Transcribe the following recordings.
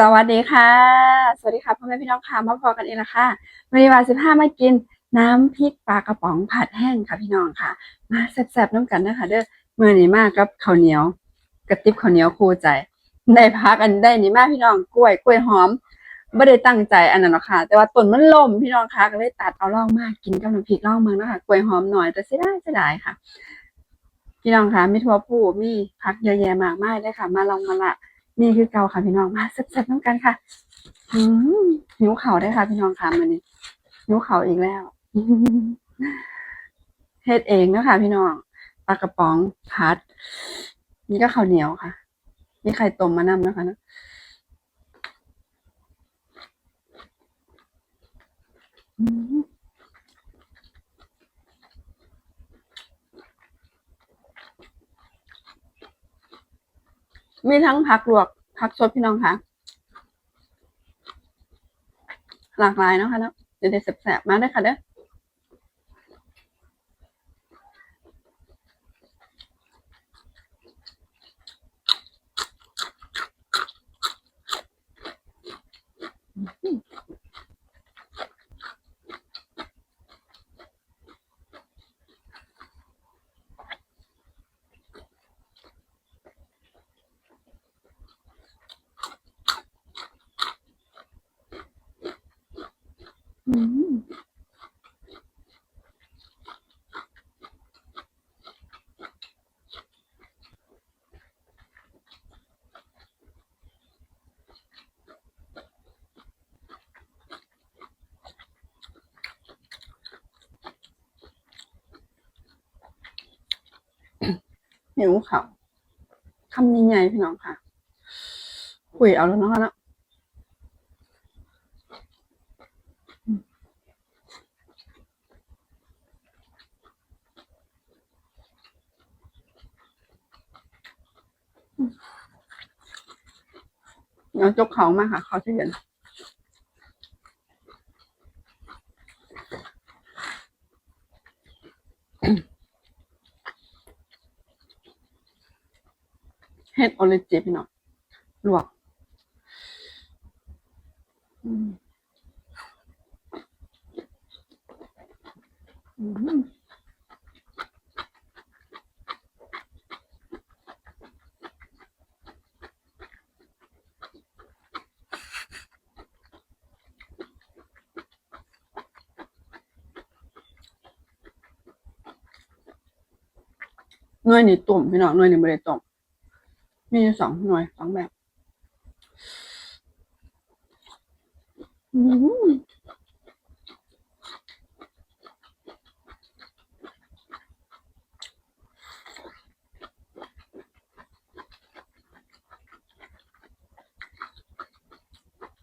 สวัสดีค่ะ สวัสดีค่ะพ่อแม่พี่น้องค่ะมาพอกันเองละค่ะวันนี้วันสิบห้ามากินน้ำพริกปลากระป๋องผัดแห้งค่ะพี่น้องค่ะ มาแซ่บๆน้ำกันนะคะเด้อมื่อนี้มากกับข้าวเหนียวกระติบข้าวเหนียวคู่ใจได้พักอันได้นี่มากพี่น้องกล้วยกล้วยหอมไม่ได้ตั้งใจอันนั้นหรอกค่ะ แต่ว่าต้นมันล่มพี่น้องค่ะก็เลยตัดเอาล่องมากกินกับน้ำพริกล่องเมืองนะคะกล้วยหอมหน่อยแต่เสียดายเสียดายค่ะ พี่น้องค่ะมีทั่วผู้มีพักเยอะแยะมากมายเลยค่ะ มาลองมาละ นี่คือเกาค่ะพี่น้องมาแซ่บๆน้ำกันค่ะอืมหิวเข่าได้ค่ะพี่น้องค่ะมันนี้หิวเข่าอีกแล้วเฮ็ดเองนะคะพี่น้องปลากระป๋องพัด นี่ก็ข้าวเหนียวค่ะมีไข่ต้มมานำนะคะนะอืม มีทั้งผักลวกผักสดพี่น้องค่ะ หลากหลายเนาะค่ะเนาะเดี๋ยวเดี๋ยวแสบๆมาได้ค่ะเด้อม หิวเขาคำใหญ่ๆพี่น้องค่ะคุยเอาแล้วเนาะคะเนาะเดี๋ยวจกเขามาค่ะเขาจะเย็น เฮ็ดออริจิพี่น้องลวกอืมอืมหน่วยนี่ต้มพี่น้องหน่วยนี่ไม่ได้ต้ม มีสองหน่วยสองแบบ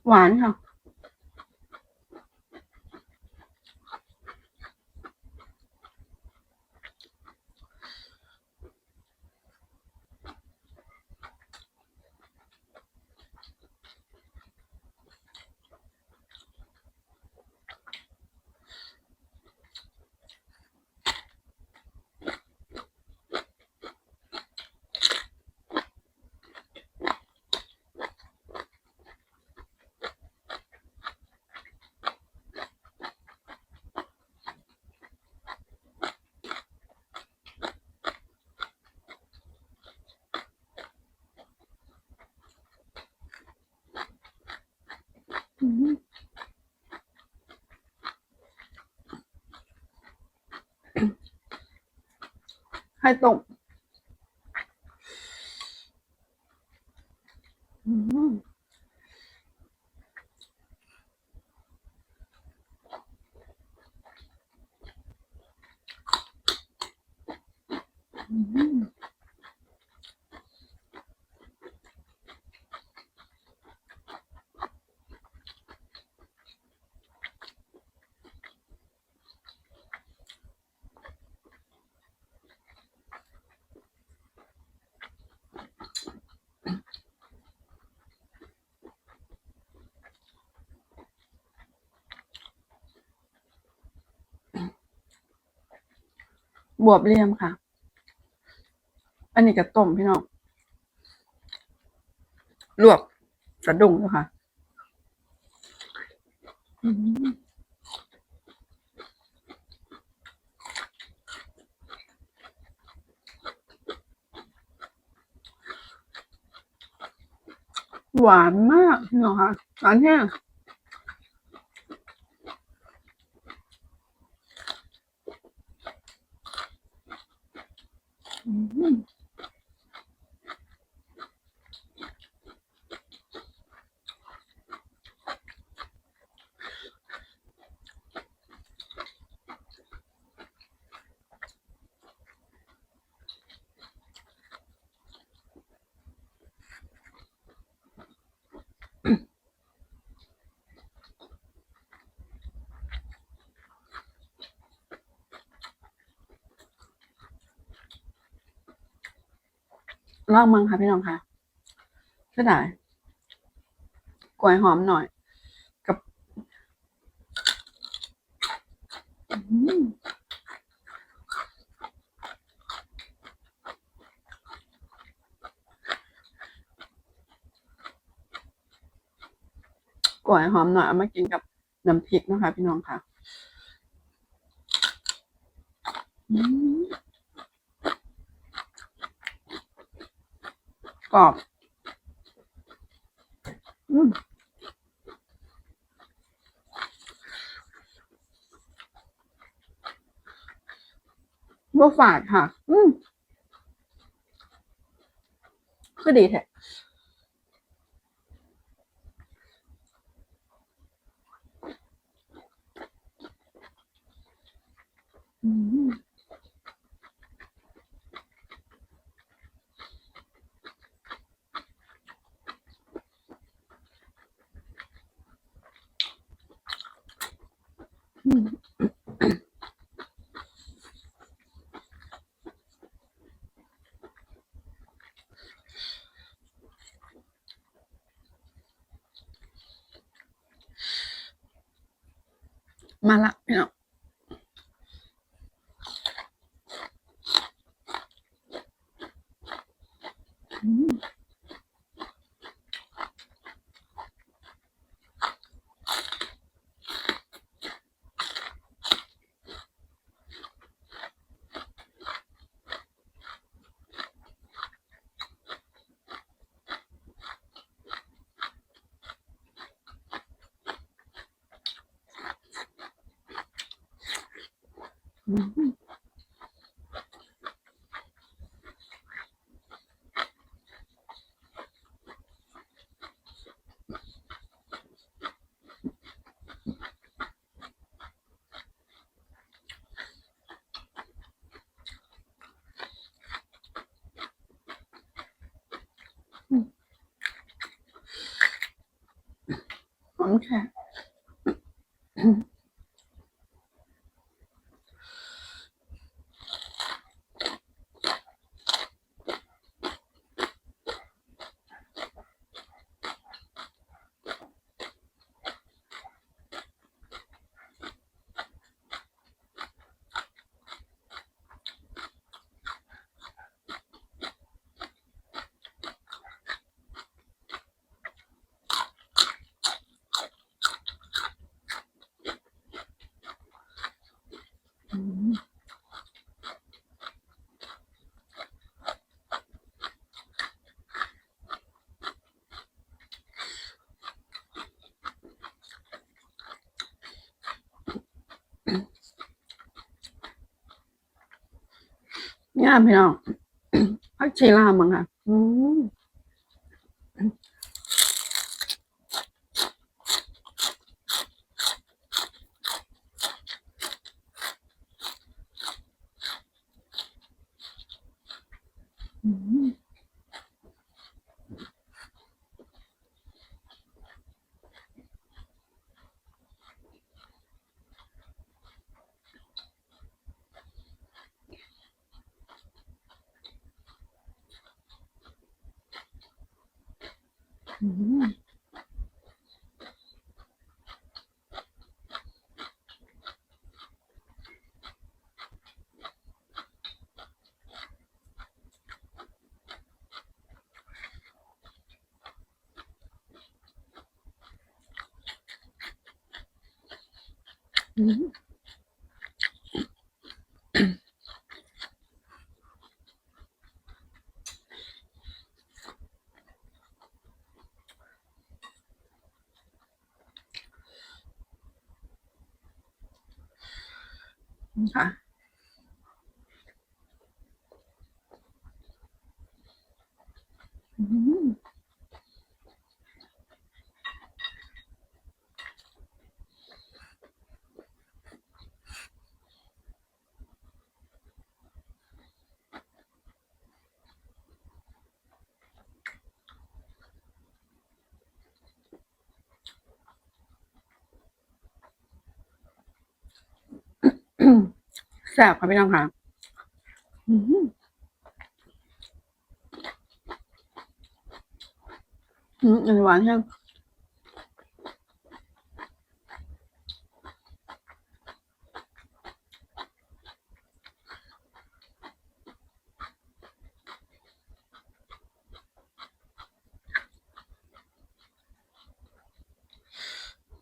หวานค่ะ อืม ให้ตก อืมอืม บวบเรียมค่ะ อันนี้ก็ต้มพี่น้องลวกสะดุงเลยค่ะหวานมากเนาะค่ะหวานแห้งอืม ลองมังค่ะพี่น้องค่ะก็ได้กล้วยหอมหน่อย กับกล้วยหอมหน่อยเอามากินกับน้ำพริกนะคะ พี่น้องค่ะอืมก รอบอืมบ่ฝาดค่ะ อืมคือดีแท้อืมอืม มาละพี่น้องอืมอืมหอมแค่อืม งามพี่น้องพักชีลามังค่ะ อืมอืมอืม อืมค่ะ อืม แซ่บค่ะพี่น้องค่ะอืมอืมอันนี้หวานใช่ไหม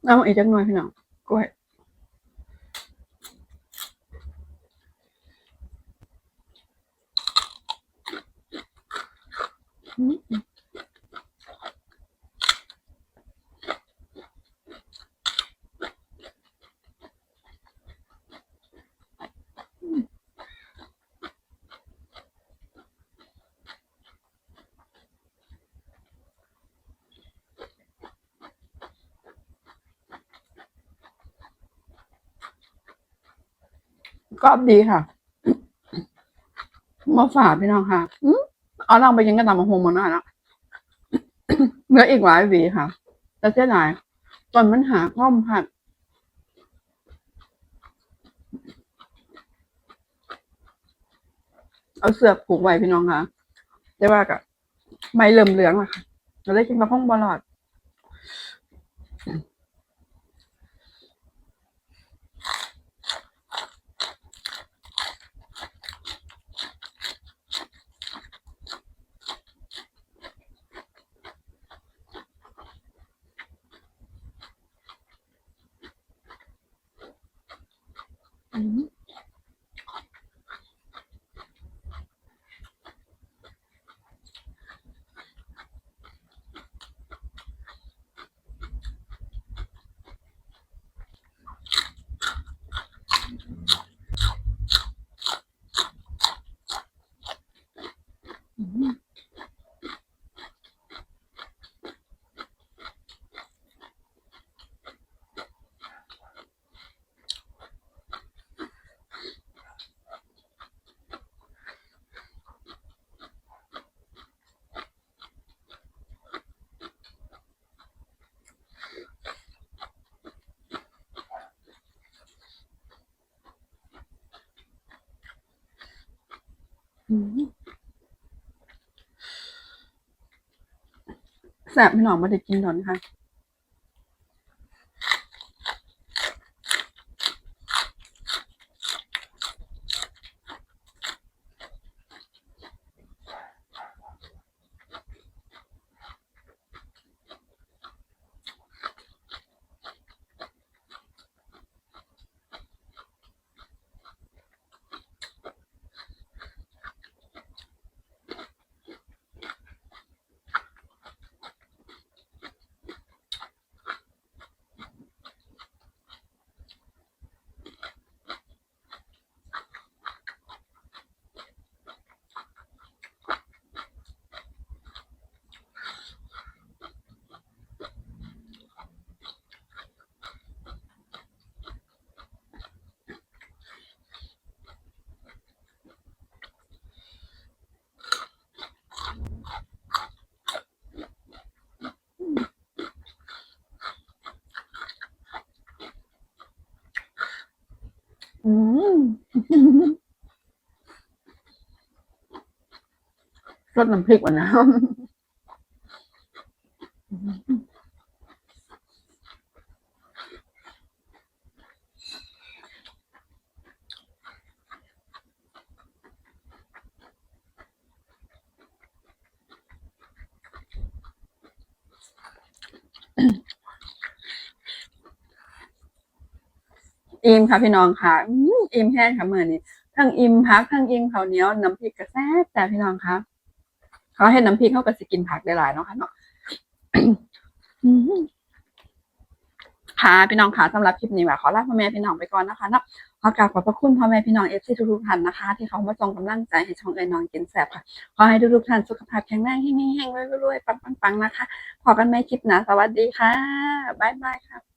เอาอีกจักหน่อยพี่น้องกล้วยอืม กรอบดีค่ะมาฝากพี่น้องค่ะเอาลองไปกินกันตามมาโฮมมันน่าแล้วเหลืออีกหลายวีค่ะ แต่เสียดายตอนมันหาข้อมผัดเอาเสือกผูกไว้พี่น้องค่ะ ได้ว่ากับไม่เริ่มเหลืองละค่ะเราได้กินมาห้องบอลอด อื แสบพี่น้องมาได้กินนอนค่ะ อืมรสน้ำพริกวันน้ำ อิ่มค่ะพี่น้องค่ะอืมอิ่มแห้งค่ะเมื้อนี้ทั้งอิ่มพักทั้งอิ่มข้าวเหนียวน้ำพริกกระแซ่แต่พี่น้องค่ะเขาเห็นน้ำพริกเขาก็สิกินผักได้หลายเนาะค่ะเนาะอืมค่ะพี่น้องค่ะสำหรับคลิปนี้ว่าขอลาพ่อแม่พี่น้องไปก่อนนะคะเนาะขอกราบขอบพระคุณพ่อแม่พี่น้องเอฟซีทุกๆท่านนะคะ ที่เขามาส่งกำลังใจให้ช่องเอ๋ยนอนกินแซ่บค่ะขอให้ทุกๆท่านสุขภาพแข็งแรงแห้งๆรวยๆปังๆนะคะพอกันไหมคลิปหนะสวัสดีค่ะบ๊ายบายค่ะ